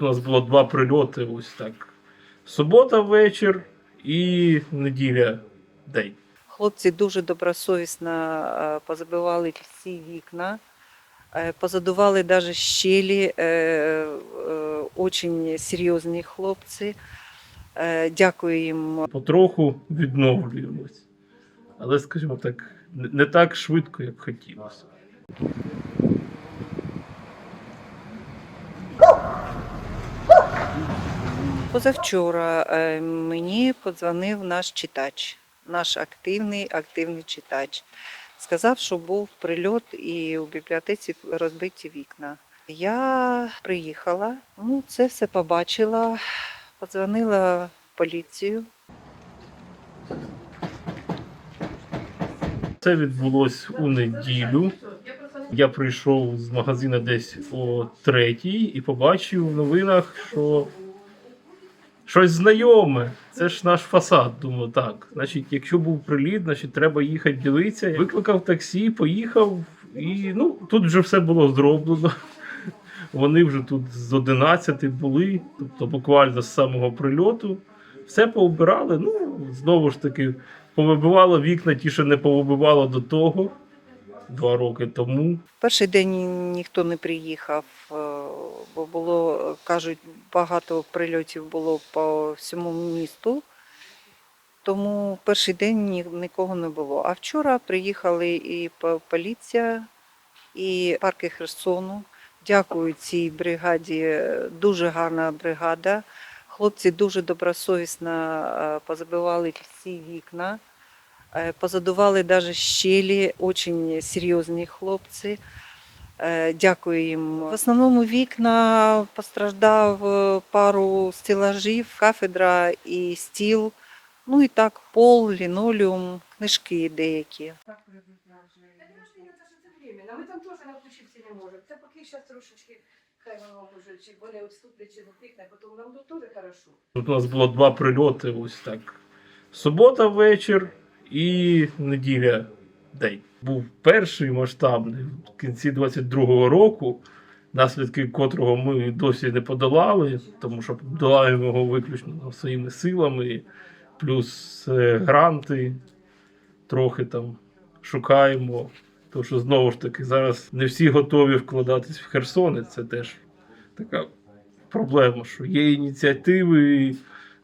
У нас було два прильоти. Ось так. Субота вечір і неділя день. Хлопці дуже добросовісно е, позабивали всі вікна, е, позадували навіть щелі. е, Очень серйозні хлопці. Дякую їм. Потроху відновлюємось. Але, скажімо так, не так швидко, як хотілося. Позавчора е, мені подзвонив наш читач, наш активний, активний читач. Сказав, що був прильот і у бібліотеці розбиті вікна. Я приїхала, ну, це все побачила, подзвонила поліцію. Це відбулось у неділю. Я прийшов з магазину десь о третій і побачив в новинах, що щось знайоме. Це ж наш фасад. Думаю, так. Значить, якщо був приліт, значить треба їхати дивитися. Викликав таксі, поїхав, і ну тут вже все було зроблено. Вони вже тут з 11 були, тобто буквально з самого прильоту. Все поубирали. Ну, знову ж таки, повибивало вікна, ті, що не повибивало до того, два роки тому. Перший день ніхто не приїхав, е, бо було, кажуть, багато прильотів було по всьому місту. Тому перший день ні- нікого не було. А вчора приїхали і поліція, і парки Херсону. Дякую цій бригаді. Дуже гарна бригада. Хлопці дуже добросовісно е, позабивали всі вікна. Е, Позадували навіть щелі, очень серйозні хлопці. Е, Дякую їм. В основному вікна постраждав е, пару стелажів, кафедра і стіл. Ну і так, пол, лінолеум, книжки деякі. Це. Ми там теж навчитися не можемо. Це поки зараз трошечки, хай воно може, чи вони відступлять, чи затихне, потім нам тут теж хорошо. Тут у нас було два прильоти, ось так. Субота вечір і неділя день. Був перший масштабний в кінці 22-го року, наслідки котрого ми досі не подолали, тому що подолаємо його виключно своїми силами, плюс е, гранти, трохи там шукаємо. Тому що знову ж таки зараз не всі готові вкладатись в Херсон, і це теж така проблема, що є ініціативи,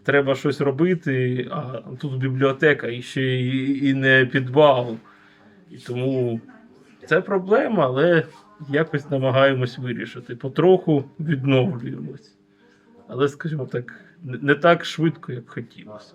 треба щось робити, а тут бібліотека і ще і не підвал. І тому це проблема, але якось намагаємось вирішити. Потроху відновлюємось. Але, скажімо так, не так швидко, як хотілося.